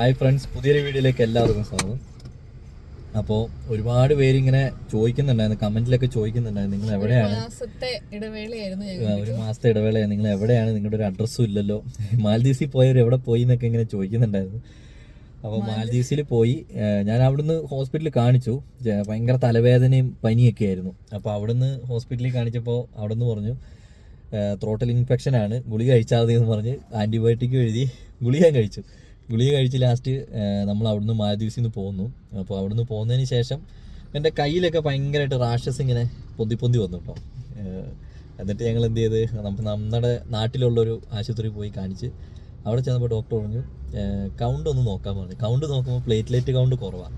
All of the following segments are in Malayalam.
ഹായ് ഫ്രണ്ട്സ് പുതിയൊരു വീഡിയോയിലേക്ക് എല്ലാവർക്കും സ്വാഗതം. അപ്പോൾ ഒരുപാട് പേര് ഇങ്ങനെ ചോദിക്കുന്നുണ്ടായിരുന്നു കമന്റിലൊക്കെ ചോദിക്കുന്നുണ്ടായിരുന്നു നിങ്ങൾ എവിടെയാണ്? ഒരു മാസത്തെ ഇടവേളയാണ് നിങ്ങൾ എവിടെയാണ്? നിങ്ങളുടെ ഒരു അഡ്രസ്സും ഇല്ലല്ലോ. മാൽദീവ്സിൽ പോയവർ എവിടെ പോയി എന്നൊക്കെ ഇങ്ങനെ ചോദിക്കുന്നുണ്ടായിരുന്നു. അപ്പോൾ മാൽദീവ്സിൽ പോയി ഞാൻ അവിടുന്ന് ഹോസ്പിറ്റലിൽ കാണിച്ചു. ഭയങ്കര തലവേദനയും പനിയൊക്കെ ആയിരുന്നു. അപ്പോൾ അവിടുന്ന് ഹോസ്പിറ്റലിൽ കാണിച്ചപ്പോൾ അവിടുന്ന് പറഞ്ഞു ത്രോട്ടൽ ഇൻഫെക്ഷൻ ആണ് ഗുളിക കഴിച്ചാൽ മതി എന്ന് പറഞ്ഞ് ആന്റിബയോട്ടിക് എഴുതി ഗുളിക കഴിച്ചു. ഗുളിക കഴിച്ച് ലാസ്റ്റ് നമ്മൾ അവിടുന്ന് മാലദ്വീപ്സിൽ നിന്ന് പോന്നു. അപ്പോൾ അവിടുന്ന് പോകുന്നതിന് ശേഷം എന്റെ കയ്യിലൊക്കെ ഭയങ്കരമായിട്ട് റാഷസ് ഇങ്ങനെ പൊന്തി പൊന്തി വന്നു കേട്ടോ. എന്നിട്ട് ഞങ്ങൾ എന്ത് ചെയ്ത് നമുക്ക് നമ്മുടെ നാട്ടിലുള്ളൊരു ആശുപത്രിയിൽ പോയി കാണിച്ച് അവിടെ ചെന്നപ്പോൾ ഡോക്ടർ പറഞ്ഞു കൗണ്ട് ഒന്ന് നോക്കാൻ പറഞ്ഞു. കൗണ്ട് നോക്കുമ്പോൾ പ്ലേറ്റ്ലെറ്റ് കൗണ്ട് കുറവാണ്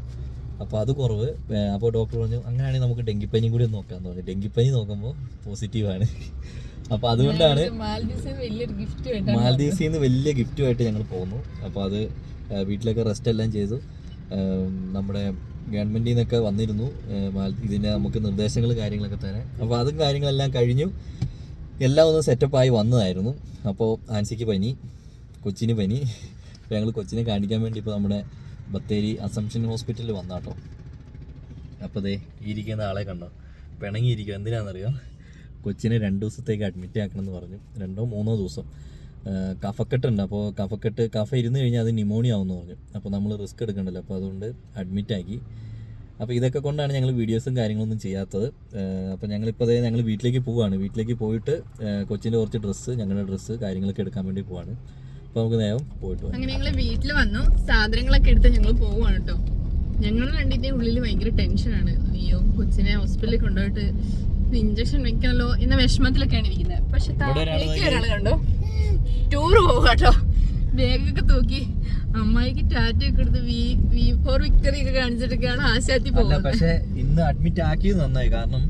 അപ്പോൾ അത് കുറവ്. അപ്പോൾ ഡോക്ടർ പറഞ്ഞു അങ്ങനെയാണെങ്കിൽ നമുക്ക് ഡെങ്കിപ്പനിയും കൂടി ഒന്ന് നോക്കാമെന്ന് പറഞ്ഞു. ഡെങ്കിപ്പനി നോക്കുമ്പോൾ പോസിറ്റീവാണ് അപ്പോൾ അതുകൊണ്ടാണ് മാലദ്വീപ്സിൽ നിന്ന് വലിയ ഗിഫ്റ്റുമായിട്ട് ഞങ്ങൾ പോകുന്നു. അപ്പോൾ അത് വീട്ടിലൊക്കെ റെസ്റ്റ് എല്ലാം ചെയ്തു. നമ്മുടെ ഗവൺമെന്റിൽ നിന്നൊക്കെ വന്നിരുന്നു ഇതിന്റെ നമുക്ക് നിർദ്ദേശങ്ങൾ കാര്യങ്ങളൊക്കെ തരാൻ. അപ്പോൾ അതും കാര്യങ്ങളെല്ലാം കഴിഞ്ഞു. എല്ലാം ഒന്ന് സെറ്റപ്പായി വന്നതായിരുന്നു. അപ്പോൾ ആൻസിക്ക് പനി കൊച്ചിന് പനി. അപ്പോൾ ഞങ്ങൾ കൊച്ചിനെ കാണിക്കാൻ വേണ്ടി ഇപ്പോൾ നമ്മുടെ ബത്തേരി അസംഷൻ ഹോസ്പിറ്റലിൽ വന്നാട്ടോ. അപ്പോൾ ദേ ഇരിക്കുന്ന ആളെ കണ്ടോ? പിണങ്ങിയിരിക്കും എന്തിനാണെന്നറിയോ കൊച്ചിനെ രണ്ട് ദിവസത്തേക്ക് അഡ്മിറ്റ് ആക്കണം എന്ന് പറഞ്ഞു. രണ്ടോ മൂന്നോ ദിവസം. കഫക്കെട്ടുണ്ട്. അപ്പോൾ കഫക്കെട്ട് കഫ ഇരുന്ന് കഴിഞ്ഞാൽ അത് ന്യൂമോണിയ ആവുമെന്ന് പറഞ്ഞു. അപ്പോൾ നമ്മൾ റിസ്ക് എടുക്കണ്ടല്ലോ. അപ്പോൾ അതുകൊണ്ട് അഡ്മിറ്റ് ആക്കി. അപ്പോൾ ഇതൊക്കെ കൊണ്ടാണ് ഞങ്ങൾ വീഡിയോസും കാര്യങ്ങളൊന്നും ചെയ്യാത്തത്. അപ്പോൾ ഞങ്ങളിപ്പോൾ അതേ ഞങ്ങൾ വീട്ടിലേക്ക് പോവുകയാണ് വീട്ടിലേക്ക് പോയിട്ട് കൊച്ചിന്റെ കുറച്ച് ഡ്രസ്സ് ഞങ്ങളുടെ ഡ്രസ്സ് കാര്യങ്ങളൊക്കെ എടുക്കാൻ വേണ്ടി പോവാണ്. അപ്പോൾ നമുക്ക് നേരം പോയിട്ട് അങ്ങനെ ഞങ്ങൾ വീട്ടിൽ വന്നു. സാധനങ്ങളൊക്കെ എടുത്ത് ഞങ്ങൾ പോവുകയാണ് കേട്ടോ ഞങ്ങൾ രണ്ടിന്റെ ഉള്ളിൽ ഭയങ്കര ടെൻഷനാണ് അയ്യോ കൊച്ചിനെ ഹോസ്പിറ്റലിൽ കൊണ്ടുപോയിട്ട് ഇഞ്ചക്ഷൻ വെക്കണല്ലോ എന്ന വിഷമത്തിലൊക്കെയാണ് ഇരിക്കുന്നത്. പക്ഷെ താഴേക്ക് ഒരാൾ കണ്ടോ? ടൂർ പോവാട്ടോ ബാഗൊക്കെ തൂക്കി. അമ്മായിക്ക് ടാറ്റ ഒക്കെ എടുത്ത് വി വി ഫോർ വിക്ടറി ഒക്കെ കാണിച്ചിട്ടൊക്കെയാണ് ആശാത്തി പോകുന്നത് പക്ഷെ ഇന്ന് അഡ്മിറ്റ് ആക്കിയത് നന്നായി. കാരണം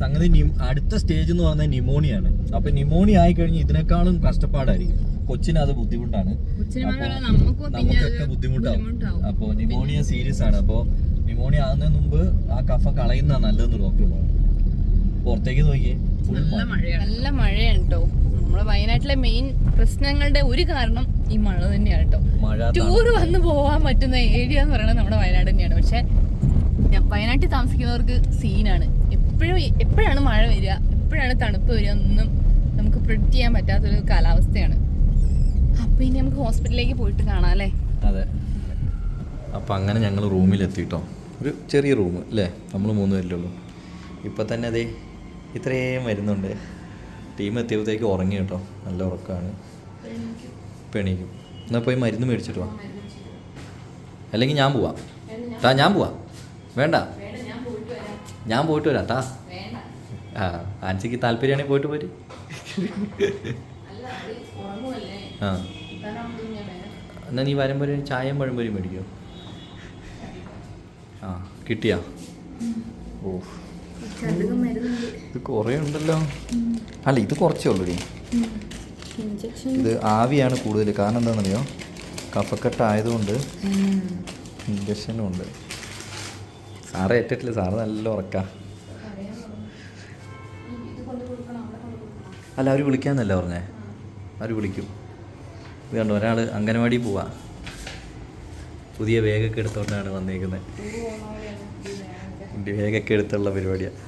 സംഗതി അടുത്ത സ്റ്റേജ് എന്ന് പറഞ്ഞാൽ ന്യൂമോണിയാണ് അപ്പൊ ന്യൂമോണിയ ആയി കഴിഞ്ഞ് ഇതിനേക്കാളും കഷ്ടപ്പാടായിരിക്കും. കൊച്ചിന് അത് ബുദ്ധിമുട്ടാണ്. നമുക്കൊക്കെ ബുദ്ധിമുട്ടാവും. അപ്പൊ ന്യൂമോണിയ സീരിയസ് ആണ്. അപ്പൊ ന്യൂമോണിയ ആകുന്നതിന് മുമ്പ് ആ കഫ കളയുന്ന നല്ലതെന്ന് ഡോക്ടർ പറഞ്ഞു. പുറത്തേക്ക് നോക്കിയേ. നല്ല മഴയാണ്. നല്ല മഴയാണ് കേട്ടോ നമ്മളെ വയനാട്ടിലെ മെയിൻ പ്രശ്നങ്ങളുടെ ഒരു കാരണം ഈ മഴ തന്നെയാണ് കേട്ടോ ടൂർ വന്ന് പോവാൻ പറ്റുന്ന ഏരിയ എന്ന് പറയുന്നത് നമ്മുടെ വയനാട് തന്നെയാണ്. പക്ഷെ വയനാട്ടിൽ താമസിക്കുന്നവർക്ക് സീനാണ് എപ്പോഴും എപ്പോഴാണ് മഴ വരിക എപ്പോഴാണ് തണുപ്പ് വരിക ഒന്നും നമുക്ക് പ്രിഡിക്റ്റ് ചെയ്യാൻ പറ്റാത്തൊരു കാലാവസ്ഥയാണ്. അപ്പൊ ഇനി നമുക്ക് ഹോസ്പിറ്റലിലേക്ക് പോയിട്ട് കാണാം അല്ലേ? അതെ. അപ്പൊ അങ്ങനെ ഞങ്ങൾ റൂമിലെത്തിട്ടോ ഒരു ചെറിയ റൂം അല്ലേ നമ്മൾ മൂന്ന് പേരിലുള്ളൂ ഇപ്പൊ തന്നെ അതെ ഇത്രയും വരുന്നുണ്ട്. ടീം എത്തിയപ്പോഴത്തേക്ക് ഉറങ്ങി കേട്ടോ. നല്ല ഉറക്കമാണ്. പെണിക്കും. എന്നാൽ പോയി മരുന്ന് മേടിച്ചിട്ട് വാ. അല്ലെങ്കിൽ ഞാൻ പോവാം. താ ഞാൻ പോവാം. വേണ്ട. ഞാൻ പോയിട്ട് വരാം. താ ആ ആൻസിക്ക് താല്പര്യമാണെങ്കിൽ പോയിട്ട് പോര്. ആ. എന്നാൽ നീ വരുമ്പോൾ ഒരു ചായയും പഴമ്പോഴും മേടിക്കോ. ആ കിട്ടിയാ. ഓ ഇത് കുറേ ഉണ്ടല്ലോ. അല്ല ഇത് കുറച്ചേ ഉള്ളൂ ഇത് ആവിയാണ് കൂടുതൽ കാരണം എന്താണെന്നറിയോ? കഫക്കെട്ട് ആയതുകൊണ്ട് ഇഞ്ചക്ഷനും ഉണ്ട് സാറ് ഏറ്റിട്ടില്ല സാറ് നല്ല ഉറക്ക. അല്ല അവർ വിളിക്കാന്നല്ല പറഞ്ഞേ? അവർ വിളിക്കും. ഇത് കണ്ടോ? ഒരാൾ അംഗനവാടി പോവാ. പുതിയ വേഗമൊക്കെ എടുത്തോണ്ടാണ് വന്നേക്കുന്നത് വേഗമൊക്കെ എടുത്തുള്ള പരിപാടിയാണ്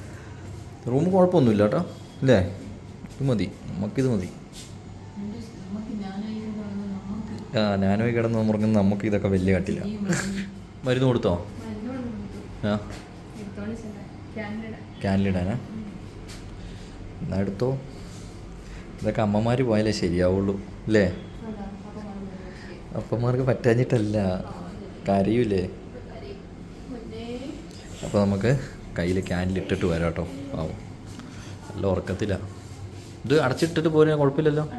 റൂം കുഴപ്പമൊന്നുമില്ല കേട്ടോ. അല്ലേ ഇത് മതി. നമുക്കിത് മതി. ആ ഞാനോയി കിടന്ന് മുറങ്ങുന്ന നമുക്ക് ഇതൊക്കെ വലിയ കാട്ടില്ല. മരുന്ന് കൊടുത്തോ? ആ. ക്യാനിലിടാനാ എന്നാ എടുത്തോ. ഇതൊക്കെ അമ്മമാർ പോയാലേ ശരിയാവുള്ളൂ. അല്ലേ അപ്പന്മാർക്ക് പറ്റാഞ്ഞിട്ടല്ല. കരയൂലേ? അപ്പോൾ നമുക്ക് കയ്യിൽ ക്യാൻഡിൽ ഇട്ടിട്ട് വരാം കേട്ടോ. പാവം. നല്ല ഉറക്കത്തില്ല ഇത് അടച്ചിട്ടിട്ട് പോരാ കുഴപ്പമില്ലല്ലോ.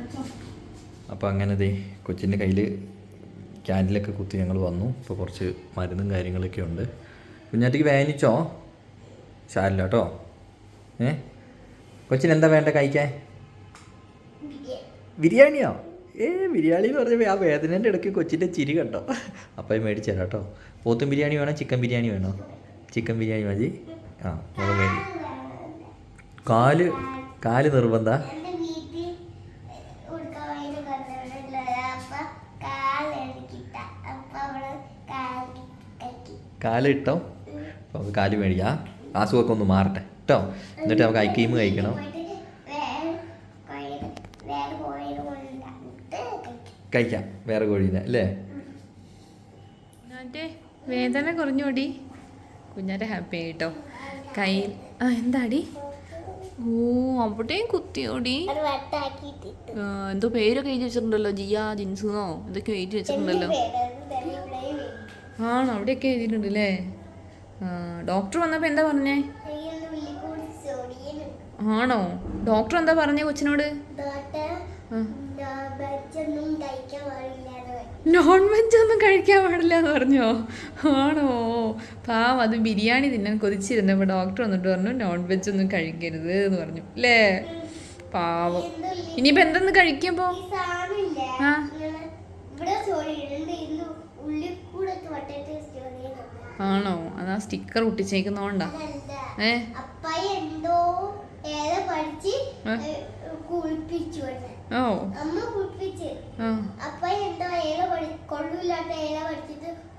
അപ്പോൾ അങ്ങനെ ദേ കൊച്ചിന്റെ കയ്യിൽ ക്യാൻഡിലൊക്കെ കുത്തി ഞങ്ങൾ വന്നു. ഇപ്പോൾ കുറച്ച് മരുന്നും കാര്യങ്ങളൊക്കെ ഉണ്ട്. കുഞ്ഞാറ്റിക്ക് വേനിച്ചോ? ശാരില്ല കേട്ടോ. ഏ? കൊച്ചിന് എന്താ വേണ്ട കഴിക്കാൻ? ബിരിയാണിയോ? ഏ ബിരിയാണി എന്ന് പറഞ്ഞപ്പോൾ ആ വേദനേന്റെ ഇടയ്ക്ക് കൊച്ചിന്റെ ചിരി കണ്ടോ. അപ്പം മേടിച്ചു തരാം കേട്ടോ. പോത്തും ബിരിയാണി വേണോ? ചിക്കൻ ബിരിയാണി വേണോ? ചിക്കൻ ബിരിയാണി മതി. ആ മുളക് കാൽ കാൽ നിർബന്ധ. കാൽ ഇട്ടോ അപ്പോൾ നമുക്ക് കാൽ മേടിക്കാം. അസുഖമൊക്കെ ഒന്ന് മാറട്ടെ. കേട്ടോ? എന്നിട്ട് നമുക്ക് ഐക്രീം കഴിക്കണം. കഴിക്കാം. വേറെ കോഴീനെ അല്ലേ? വേദന കുറഞ്ഞോടി കുഞ്ഞാരെ ഹാപ്പി ആയിട്ടോ കയ്യിൽ. ആ എന്താടി? ഓ അവിടെയും കുത്തിയോടി. എന്തോ പേരൊക്കെ എഴുതി വെച്ചിട്ടുണ്ടല്ലോ ജിയ ജിൻസുന്നോ? എന്തൊക്കെ എഴുതി വെച്ചിട്ടുണ്ടല്ലോ. ആണോ? അവിടെയൊക്കെ എഴുതിയിട്ടുണ്ട് അല്ലേ ഡോക്ടർ വന്നപ്പോൾ എന്താ പറഞ്ഞേ? ആണോ? ഡോക്ടർ എന്താ പറഞ്ഞേ കൊച്ചിനോട്. നോൺ വെജ് ഒന്നും കഴിക്കാൻ പാടില്ല എന്ന് പറഞ്ഞോ? ആണോ? പാവം അത് ബിരിയാണി തിന്നാൻ കൊതിച്ചിരുന്നപ്പോൾ ഡോക്ടർ വന്നിട്ട് പറഞ്ഞു നോൺ വെജ് ഒന്നും കഴിക്കരുത് എന്ന് പറഞ്ഞു. അല്ലേ പാവം. ഇനിയിപ്പോൾ എന്തെന്ന് കഴിക്കുമ്പോൾ ആ. ആണോ? അതാ സ്റ്റിക്കർ ഒട്ടിച്ചേക്കുന്നോണ്ടാ. ഏ. ഓ. അമ്മ കുളിപ്പിച്ച്. ആ. എന്തോ ഏല പഠി കൊള്ളൂല്ലാത്ത ഏല പഠിച്ചിട്ട് കുളിച്ചപ്പോ ആ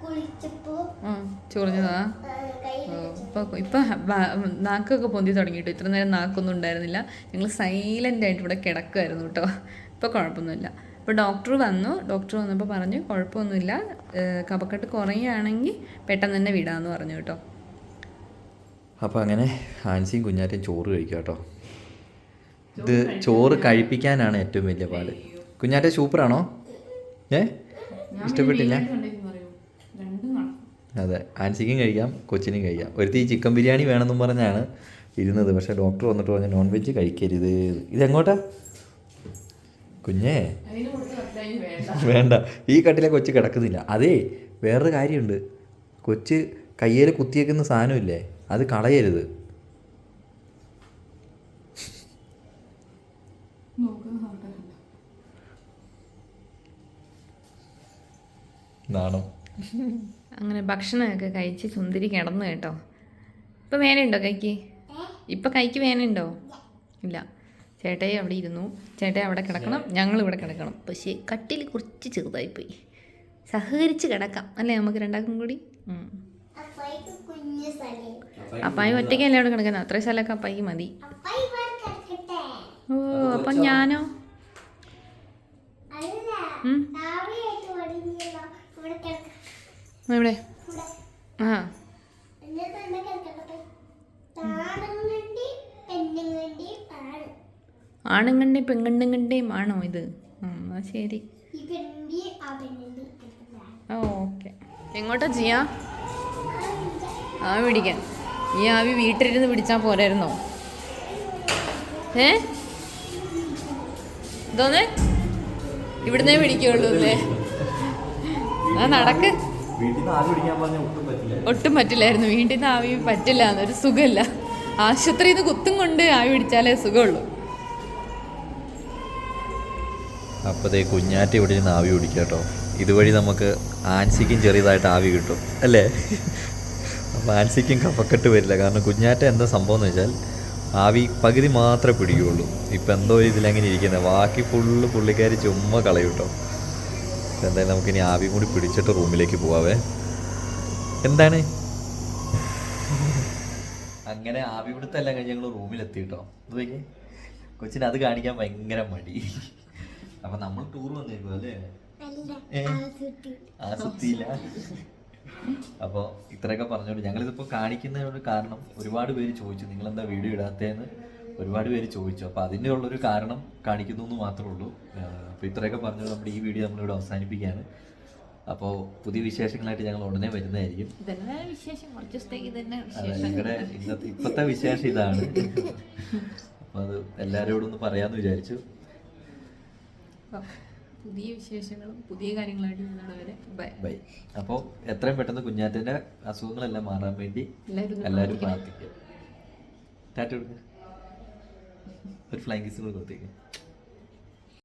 ചൊറിഞ്ഞതാ? ഇപ്പൊ ഇപ്പൊ നാക്കൊക്കെ പൊന്തി തുടങ്ങിയിട്ട് ഇത്ര നേരം നാക്കൊന്നും ഉണ്ടായിരുന്നില്ല. ഞങ്ങൾ സൈലന്റ് ആയിട്ട് ഇവിടെ കിടക്കുമായിരുന്നു കേട്ടോ. ഇപ്പൊ കുഴപ്പമൊന്നുമില്ല. അപ്പോൾ ഡോക്ടർ വന്നു. ഡോക്ടർ വന്നപ്പോൾ പറഞ്ഞു കുഴപ്പമൊന്നുമില്ല. കപക്കെട്ട് കുറയുകയാണെങ്കിൽ പെട്ടെന്ന് തന്നെ വിടാമെന്ന് പറഞ്ഞു കേട്ടോ. അപ്പോൾ അങ്ങനെ ഹാൻസിയും കുഞ്ഞാറ്റയും ചോറ് കഴിക്കുക കേട്ടോ. ഇത് ചോറ് കഴിപ്പിക്കാനാണ് ഏറ്റവും വലിയ പാട്. കുഞ്ഞാറ്റ സൂപ്പറാണോ ഏ? ഇഷ്ടപ്പെട്ടില്ല? അതെ ആൻസിക്കും കഴിക്കാം കൊച്ചിനും കഴിക്കാം. ഒരുത്തി ചിക്കൻ ബിരിയാണി വേണമെന്നും പറഞ്ഞാണ് ഇരുന്നത്. പക്ഷേ ഡോക്ടർ വന്നിട്ട് പറഞ്ഞു നോൺ വെജ് കഴിക്കരുത്. ഇതെങ്ങോട്ടാ? കുഞ്ഞേ. വേണ്ട. ഈ കട്ടിലെ കൊച്ച് കിടക്കുന്നില്ല. അതേ വേറൊരു കാര്യമുണ്ട്. കൊച്ച് കയ്യിൽ കുത്തിയേക്കുന്ന സാധനമില്ലേ? അത് കളയരുത്. നാണം. അങ്ങനെ ഭക്ഷണമൊക്കെ കഴിച്ച് സുന്ദരി കിടന്നു കേട്ടോ. ഇപ്പം വേനയുണ്ടോ കൈക്ക്? ഇപ്പം കൈക്ക് വേനയുണ്ടോ? ഇല്ല. ചേട്ടയെ അവിടെ ഇരുന്നു. ചേട്ടയെ അവിടെ കിടക്കണം. ഞങ്ങൾ ഇവിടെ കിടക്കണം. പക്ഷേ കട്ടിൽ കുറച്ച് ചെറുതായിപ്പോയി. സഹകരിച്ച് കിടക്കാം. അല്ലേ നമുക്ക് രണ്ടാക്കും കൂടി? അപ്പായി ഒറ്റയ്ക്കല്ലേ അവിടെ കിടക്കുന്നത്? അത്രയും സ്ഥലമൊക്കെ അപ്പായിക്ക് മതി. ഓ അപ്പം ഞാനോ അല്ല ഉം. താവയായിട്ട് പടിഞ്ഞല്ലോ ഇവിടെ കിടക്ക ഇവിടെ. ആ. താണങ്ങണ്ടി പെണ്ണുങ്ങണ്ടി ആണ്. ഇത്? ആ എന്നാ ശരി. ഓക്കെ. എങ്ങോട്ടാ ചെയ്യാ ആവി പിടിക്കാൻ ഈ ആവി വീട്ടിലിരുന്ന് പിടിച്ചാൽ പോരായിരുന്നോ? ഏ? എന്തോന്ന് ഇവിടുന്നേ പിടിക്കുള്ളൂ അല്ലേ? ആ നടക്ക്. ഒട്ടും പറ്റില്ല. ഒട്ടും പറ്റില്ലായിരുന്നു. വീട്ടിൽ നിന്ന് ആവി പറ്റില്ല. എന്നൊരു സുഖമില്ല. ആശുപത്രിയിൽ നിന്ന് കുത്തും കൊണ്ട് ആവി പിടിച്ചാലേ സുഖമുള്ളൂ. അപ്പോഴത്തേ കുഞ്ഞാറ്റ ഇവിടെ നിന്ന് ആവി പിടിക്കുക കേട്ടോ. ഇതുവഴി നമുക്ക് ആൻസിക്കും ചെറിയതായിട്ട് ആവി കിട്ടും. അല്ലേ? അപ്പോൾ ആൻസിക്കും കഫക്കെട്ട് വരില്ല. കാരണം കുഞ്ഞാറ്റ എന്താ സംഭവം എന്ന് വെച്ചാൽ ആവി പകുതി മാത്രമേ പിടിക്കുകയുള്ളൂ ഇപ്പം എന്തോ ഇതിലങ്ങനെ ഇരിക്കുന്നത് ബാക്കി ഫുള്ള് പുള്ളിക്കാരി ചുമ്മാ കളയും കേട്ടോ. എന്തായാലും നമുക്കിനി ആവി കൂടി പിടിച്ചിട്ട് റൂമിലേക്ക് പോവാവേ. എന്താണ്? അങ്ങനെ ആവി പിടുത്തെല്ലാം കഴിഞ്ഞ് ഞങ്ങൾ റൂമിലെത്തി കേട്ടോ കൊച്ചിന് അത് കാണിക്കാൻ ഭയങ്കര മടി. അപ്പൊ നമ്മൾ ടൂർ വന്നിരിക്കും അല്ലേ? ആ സുത്തിയില്ല അപ്പോൾ ഇത്രയൊക്കെ പറഞ്ഞോണ്ട് ഞങ്ങളിതിപ്പോൾ കാണിക്കുന്നതിനൊരു കാരണം ഒരുപാട് പേര് ചോദിച്ചു നിങ്ങൾ എന്താ വീഡിയോ ഇടാത്തതെന്ന്? ഒരുപാട് പേര് ചോദിച്ചു. അപ്പോൾ അതിന്റെ ഉള്ളൊരു കാരണം കാണിക്കുന്നു എന്ന് മാത്രമേ ഉള്ളൂ. അപ്പോൾ ഇത്രയൊക്കെ പറഞ്ഞു നമ്മുടെ ഈ വീഡിയോ നമ്മളിവിടെ അവസാനിപ്പിക്കുകയാണ്. അപ്പോൾ പുതിയ വിശേഷങ്ങളായിട്ട് ഞങ്ങൾ ഉടനെ വരുന്നതായിരിക്കും. ഞങ്ങളുടെ ഇന്നത്തെ ഇപ്പോഴത്തെ വിശേഷം ഇതാണ്. അപ്പോൾ അത് എല്ലാവരോടും ഒന്ന് പറയാന്ന് വിചാരിച്ചു. പുതിയ വിശേഷങ്ങളും പുതിയ കാര്യങ്ങളായിട്ട് വരെ ബൈ. ബൈ. അപ്പോൾ എത്രയും പെട്ടെന്ന് കുഞ്ഞാറ്റന്റെ അസുഖങ്ങളെല്ലാം മാറാൻ വേണ്ടി എല്ലാവരും പ്രാർത്ഥിക്കും. ടാറ്റ കൊടുക്കുക ഒരു ഫ്ലൈങ് കിസ് കൂടെ കൊടുത്തേക്ക്